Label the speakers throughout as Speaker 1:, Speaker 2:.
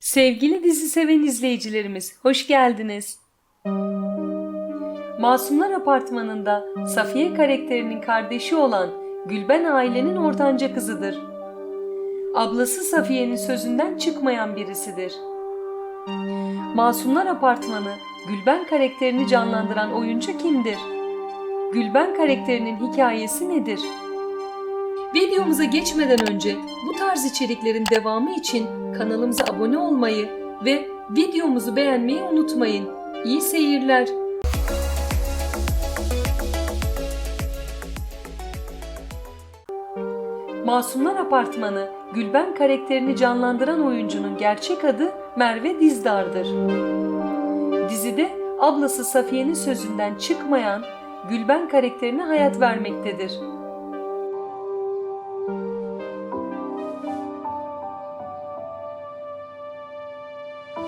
Speaker 1: Sevgili dizi seven izleyicilerimiz, hoş geldiniz. Masumlar Apartmanı'nda Safiye karakterinin kardeşi olan Gülben ailenin ortanca kızıdır. Ablası Safiye'nin sözünden çıkmayan birisidir. Masumlar Apartmanı Gülben karakterini canlandıran oyuncu kimdir? Gülben karakterinin hikayesi nedir? Videomuza geçmeden önce bu tarz içeriklerin devamı için kanalımıza abone olmayı ve videomuzu beğenmeyi unutmayın. İyi seyirler. Masumlar Apartmanı Gülben karakterini canlandıran oyuncunun gerçek adı Merve Dizdar'dır. Dizide ablası Safiye'nin sözünden çıkmayan Gülben karakterine hayat vermektedir.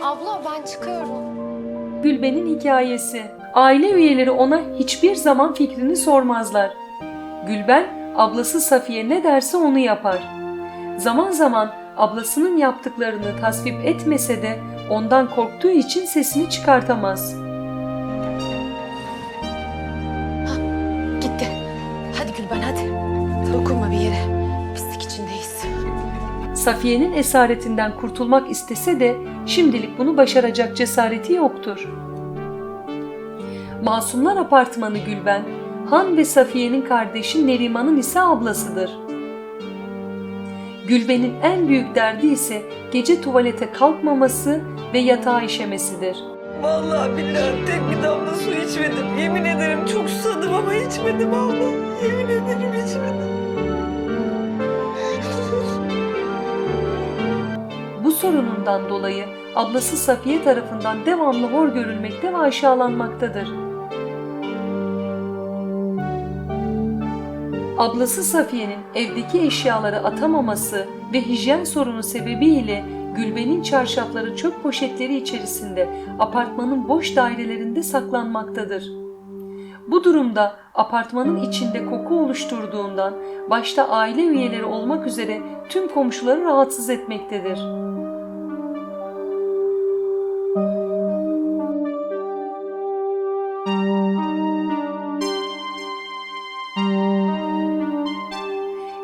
Speaker 2: Abla ben çıkıyorum.
Speaker 1: Gülben'in hikayesi. Aile üyeleri ona hiçbir zaman fikrini sormazlar. Gülben, ablası Safiye ne derse onu yapar. Zaman zaman ablasının yaptıklarını tasvip etmese de ondan korktuğu için sesini çıkartamaz.
Speaker 2: Gitti. Hadi Gülben hadi. Dokunma bir yere.
Speaker 1: Safiye'nin esaretinden kurtulmak istese de şimdilik bunu başaracak cesareti yoktur. Masumlar Apartmanı Gülben, Han ve Safiye'nin kardeşi Neriman'ın ise ablasıdır. Gülben'in en büyük derdi ise gece tuvalete kalkmaması ve yatağa işemesidir.
Speaker 3: Vallahi billahi tek bir damla su içmedim. Yemin ederim çok susadım ama içmedim abla. Yemin ederim içmedim.
Speaker 1: Sorunundan dolayı ablası Safiye tarafından devamlı hor görülmekte ve aşağılanmaktadır. Ablası Safiye'nin evdeki eşyaları atamaması ve hijyen sorunu sebebiyle Gülben'in çarşafları çöp poşetleri içerisinde apartmanın boş dairelerinde saklanmaktadır. Bu durumda apartmanın içinde koku oluşturduğundan başta aile üyeleri olmak üzere tüm komşuları rahatsız etmektedir.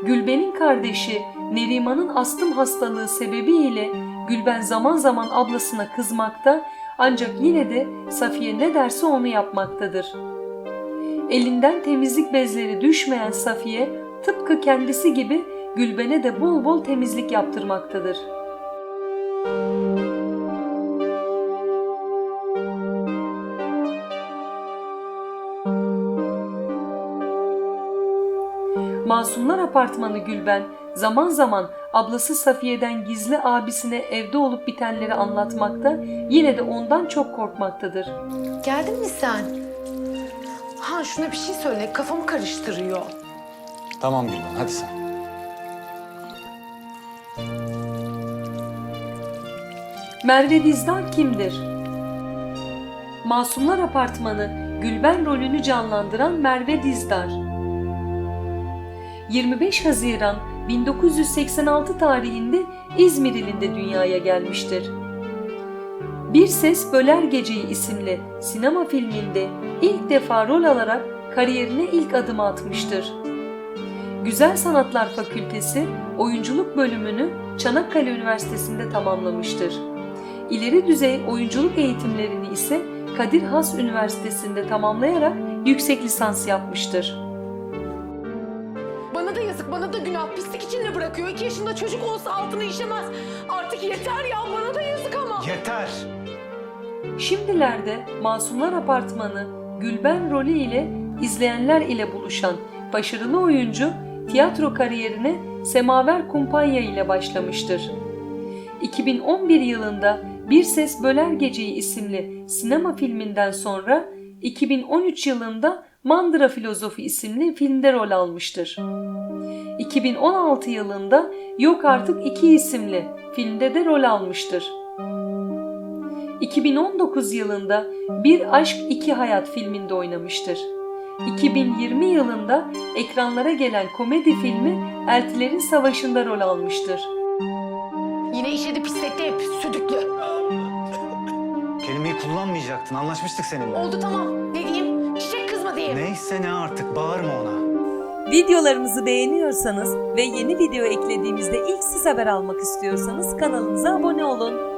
Speaker 1: Gülben'in kardeşi Neriman'ın astım hastalığı sebebiyle Gülben zaman zaman ablasına kızmakta ancak yine de Safiye ne derse onu yapmaktadır. Elinden temizlik bezleri düşmeyen Safiye tıpkı kendisi gibi Gülben'e de bol bol temizlik yaptırmaktadır. Masumlar Apartmanı Gülben zaman zaman ablası Safiye'den gizli abisine evde olup bitenleri anlatmakta yine de ondan çok korkmaktadır.
Speaker 2: Geldin mi sen? Ha şuna bir şey söyle. Kafamı karıştırıyor.
Speaker 4: Tamam Gülben hadi sen.
Speaker 1: Merve Dizdar kimdir? Masumlar Apartmanı Gülben rolünü canlandıran Merve Dizdar. 25 Haziran 1986 tarihinde İzmir ilinde dünyaya gelmiştir. Bir Ses Böler Geceyi isimli sinema filminde ilk defa rol alarak kariyerine ilk adımı atmıştır. Güzel Sanatlar Fakültesi oyunculuk bölümünü Çanakkale Üniversitesi'nde tamamlamıştır. İleri düzey oyunculuk eğitimlerini ise Kadir Has Üniversitesi'nde tamamlayarak yüksek lisans yapmıştır.
Speaker 5: Bana da yazık, bana da günah. Pislik içinde bırakıyor. İki yaşında çocuk olsa altını işemez. Artık yeter ya, bana da yazık ama.
Speaker 4: Yeter.
Speaker 1: Şimdilerde Masumlar Apartmanı Gülben rolü ile izleyenler ile buluşan başarılı oyuncu tiyatro kariyerine Semaver Kumpanya ile başlamıştır. 2011 yılında Bir Ses Böler Geceyi isimli sinema filminden sonra 2013 yılında Mandıra Filozofi isimli filmde rol almıştır. 2016 yılında Yok Artık İki isimli filmde de rol almıştır. 2019 yılında Bir Aşk İki Hayat filminde oynamıştır. 2020 yılında ekranlara gelen komedi filmi Eltilerin Savaşı'nda rol almıştır.
Speaker 5: Yine işedi pisletti hep, südüklü.
Speaker 4: kullanmayacaktın. Anlaşmıştık seninle.
Speaker 5: Oldu tamam. Ne diyeyim? Çiçek kızma diyeyim.
Speaker 4: Neyse ne artık bağırma ona.
Speaker 1: Videolarımızı beğeniyorsanız ve yeni video eklediğimizde ilk siz haber almak istiyorsanız kanalımıza abone olun.